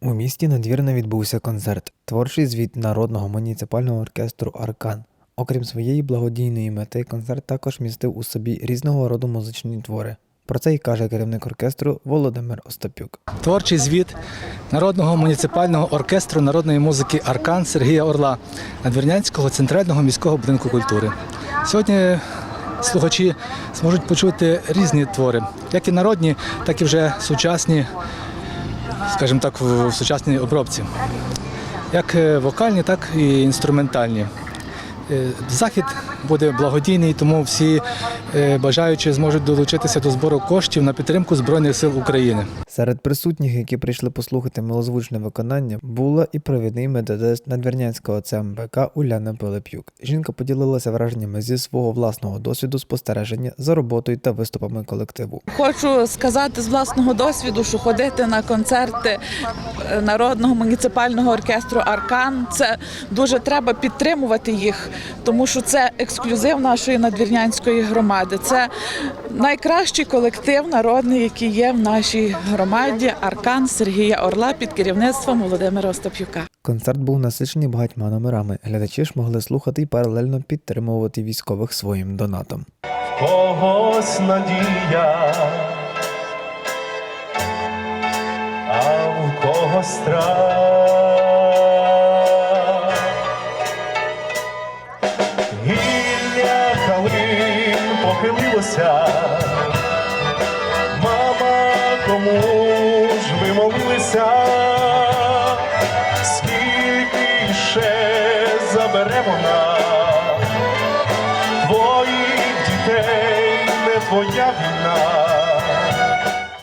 У місті надвірно відбувся концерт, творчий звіт народного муніципального оркестру Аркан. Окрім своєї благодійної мети, концерт також містив у собі різного роду музичні твори. Про це й каже керівник оркестру Володимир Остапюк. Творчий звіт Народного муніципального оркестру народної музики Аркан Сергія Орла Надвірнянського центрального міського будинку культури. Сьогодні слухачі зможуть почути різні твори, як і народні, так і вже сучасні, скажімо так, в сучасній обробці. Як е, вокальні, так і інструментальні. Е, Захід буде благодійний, тому всі е, бажаючі зможуть долучитися до збору коштів на підтримку Збройних сил України. Серед присутніх, які прийшли послухати милозвучне виконання, була і провідний методист надвірнянського ЦМБК Уляна Пилип'юк. Жінка поділилася враженнями зі свого власного досвіду спостереження за роботою та виступами колективу. Хочу сказати з власного досвіду, що ходити на концерти е, народного муніципального оркестру Аркан це дуже треба підтримувати їх, тому що це ексклюзив нашої надвірнянської громади. Це найкращий колектив народний, який є в нашій громаді. Аркан Сергія Орла під керівництвом Володимира Остап'юка. Концерт був насичений багатьма номерами. Глядачі ж могли слухати і паралельно підтримувати військових своїм донатом. когось надія, а в когось страх. Похилилося, мама, кому ж ви молилися, скільки ще забере вона твоїх дітей не твоя війна.